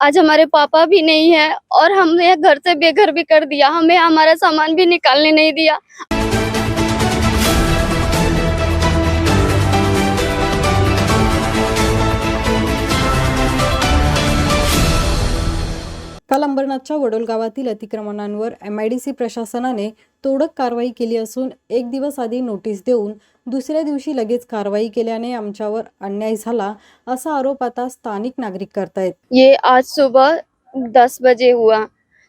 आज हमारे पापा भी नहीं है और हमने घर से बेघर भी कर दिया। हमें हमारा सामान भी निकालने नहीं दिया। काल अंबरनाथच्या वडोल गावातील अतिक्रमणांवर एम आय डी सी प्रशासनाने तोडक कारवाई केली असून एक दिवस आधी नोटीस देऊन दुसऱ्या दिवशी लगेच कारवाई केल्याने आमच्यावर अन्याय झाला असा आरोप आता स्थानिक नागरिक करतायत. ये आज सुबह दस बजे हुआ।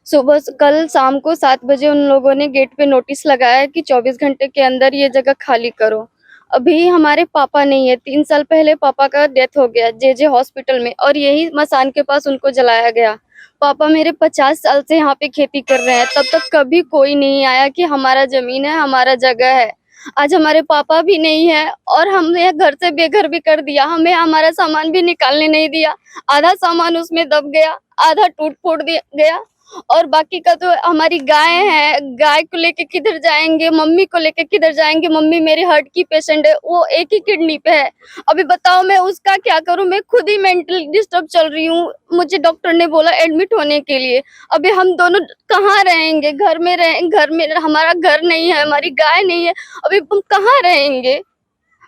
सुबह कल शाम को सात बजे उन लोगों ने गेट पे नोटिस लगाया कि 24 घंटे के अंदर ये जगह खाली करो। अभी हमारे पापा नहीं है। तीन साल पहले पापा का डेथ हो गया जे जे हॉस्पिटल में और यही मसान के पास उनको जलाया गया। पापा मेरे पचास साल से यहाँ पे खेती कर रहे हैं, तब तक कभी कोई नहीं आया कि हमारा ज़मीन है, हमारा जगह है। आज हमारे पापा भी नहीं है और हमने घर से बेघर भी कर दिया, हमें हमारा सामान भी निकालने नहीं दिया, आधा सामान उसमें दब गया, आधा टूट फूट गया। और बाकी का तो हमारी गाय है, गाय को लेके किधर जाएँगे, मम्मी को लेके किधर जाएँगे, मम्मी मेरी हार्ट की पेशेंट है, वो एक ही किडनी पे है। अभी बताओ मैं उसका क्या करूँ? मैं खुद ही मेंटल डिस्टर्ब चल रही हूँ। मुझे डॉक्टर ने बोला एडमिट होने के लिए। अभी हम दोनों कहाँ रहेंगे? घर में रहे, घर में, हमारा घर नहीं है, हमारी गाय नहीं है। अभी हम कहाँ रहेंगे?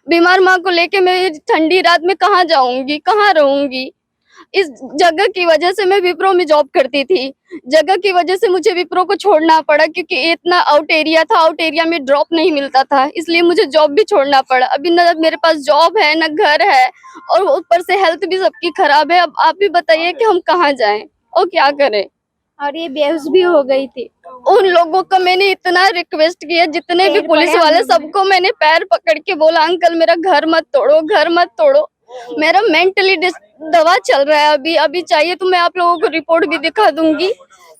बीमार माँ को लेके मैं ठंडी रात में कहाँ जाऊँगी? कहाँ रहूँगी? इस जगह की वजह से मैं विप्रो में जॉब करती थी। जगह की वजह से मुझे विप्रो को छोड़ना पड़ा क्योंकि इतना आउट एरिया था आउट एरिया में ड्रॉप नहीं मिलता था इसलिए मुझे जॉब भी छोड़ना पड़ा। अभी न मेरे पास जॉब है न घर है और ऊपर से हेल्थ भी सबकी खराब है। अब आप भी बताइए कि हम कहाँ जाए और क्या करें? और ये बेहोश भी हो गई थी। उन लोगों को मैंने इतना रिक्वेस्ट किया जितने भी पुलिस वाले सबको मैंने पैर पकड़ के बोला अंकल मेरा घर मत तोड़ो घर मत तोड़ो। मेरा मेंटली दवा चल रहा है अभी अभी चाहिए तो मैं आप लोगों को रिपोर्ट भी दिखा दूँगी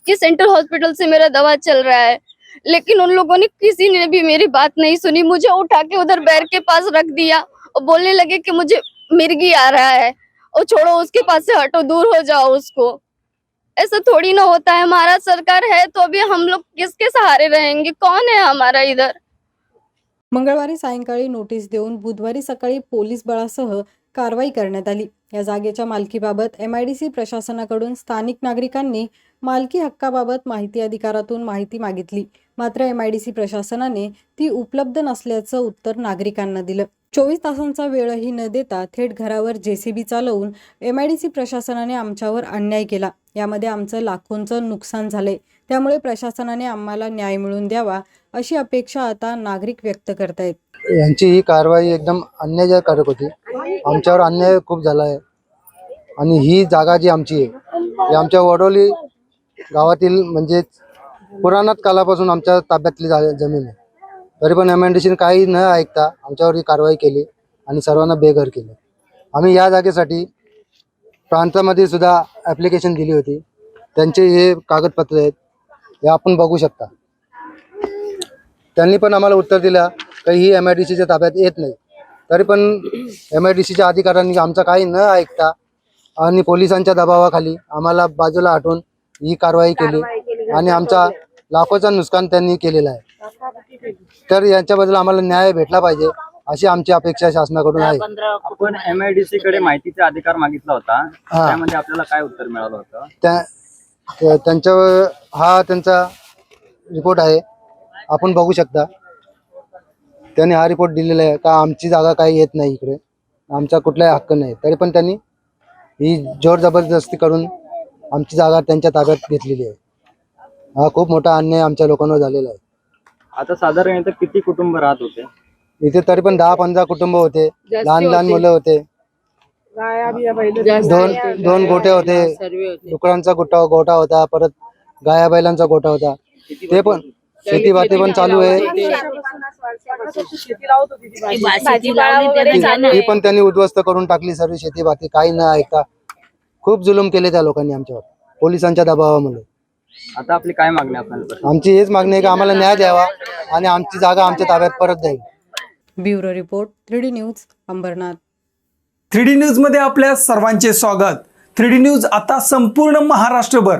कि सेंट्रल हॉस्पिटल से मेरा दवा चल रहा है। लेकिन उन लोगों ने, किसी ने भी मेरी बात नहीं सुनी। मुझे उठा के उधर बैर के पास रख दिया और बोलने लगे कि मुझे मिर्गी आ रहा है और छोड़ो, उसके पास से हटो, दूर हो जाओ उसको। ऐसा थोड़ी ना होता है। हमारा सरकार है तो अभी हम लोग किसके सहारे रहेंगे? कौन है हमारा इधर? मंगळवारी सायंकाळी नोटीस देऊन बुधवारी सकाळी पोलीस बळासह कारवाई करण्यात आली. या जागेच्या मालकीबाबत एम आय डी सी प्रशासनाकडून स्थानिक नागरिकांनी मालकी हक्काबाबत माहिती अधिकारातून माहिती मागितली. मात्र एम आय डी सी प्रशासनाने ती उपलब्ध नसल्याचं उत्तर नागरिकांना दिलं. चोवीस तासांचा वेळही न देता थेट घरावर जेसीबी चालवून एम आय डी सी प्रशासनाने आमच्यावर अन्याय केला. यामध्ये आमचं लाखोंचं नुकसान झालंय. त्यामुळे प्रशासनाने आम्हाला न्याय मिळवून द्यावा अशी अपेक्षा आता नागरिक व्यक्त करतायत. यांची ही कारवाई एकदम अन्यायकारक होती. आमच्यावर अन्याय खूप झाला आहे आणि ही जागा जी आमची आहे ही आमच्या वडोली गावातील म्हणजे पुराणात कालापासून आमच्या ताब्यातली जमीन आहे. तरी पण एम एन डी काही न ऐकता आमच्यावर ही कारवाई केली आणि सर्वांना बेघर केले. आम्ही या जागेसाठी प्रांतामध्ये सुद्धा ॲप्लिकेशन दिली होती. त्यांचे हे कागदपत्र आहेत हे आपण बघू शकता. त्यांनी पण आम्हाला उत्तर दिलं काही ही एम आय डी सीच्या ताब्यात येत नाही. तरी पण एम आय डी सीच्या अधिकाऱ्यांनी आमचं काही न ऐकता आणि पोलिसांच्या दबावाखाली आम्हाला बाजूला हटवून ही कारवाई केली आणि आमचा लाखोचा नुकसान त्यांनी केलेला आहे. तर यांच्याबद्दल आम्हाला न्याय भेटला पाहिजे अशी आमची अपेक्षा शासनाकडून आहे. आपण एमआयडीसी कडे माहितीचा अधिकार मागितला होता. हा. त्यामध्ये आपल्याला काय उत्तर मिळालं होतं? त्या त्या- त्यांच्यावर हा त्यांचा रिपोर्ट आहे. आपण बघू शकता. त्यांनी हा रिपोर्ट दिलेला आहे. का आमची जागा काही येत नाही इकडे? आमचा कुठलाही हक्क नाही. तरी पण त्यांनी ही जोर जबरदस्ती करून आमची जागा त्यांच्या ताब्यात घेतलेली आहे. हा खूप मोठा अन्याय आमच्या लोकांवर झालेला आहे. आता साधारण इथं किती कुटुंब राहत होते? इथे तरी पण दहा पंधरा कुटुंब होते. लहान लहान मुलं होते. दोन दोन गोटे होते. डुकरांचा गोटा गोटा होता. परत गाया बैलांचा गोटा होता. ते पण शेती बाती पण चालू आहे. ती पण त्यांनी उद्ध्वस्त करून टाकली सर्व शेती बाती काही न ऐकता. खूप जुलूम केले त्या लोकांनी आमच्यावर पोलिसांच्या दबावामुळे. आता आपली काय मागणी आपल्याला? आमची हेच मागणी आहे की आम्हाला न्याय द्यावा आणि आमची जागा आमच्या ताब्यात परत द्यावी. Bureau report three D news Ambarnath. Three D न्यूजमध्ये आपल्या सर्वांचे स्वागत. थ्री डी न्यूज आता संपूर्ण महाराष्ट्रभर.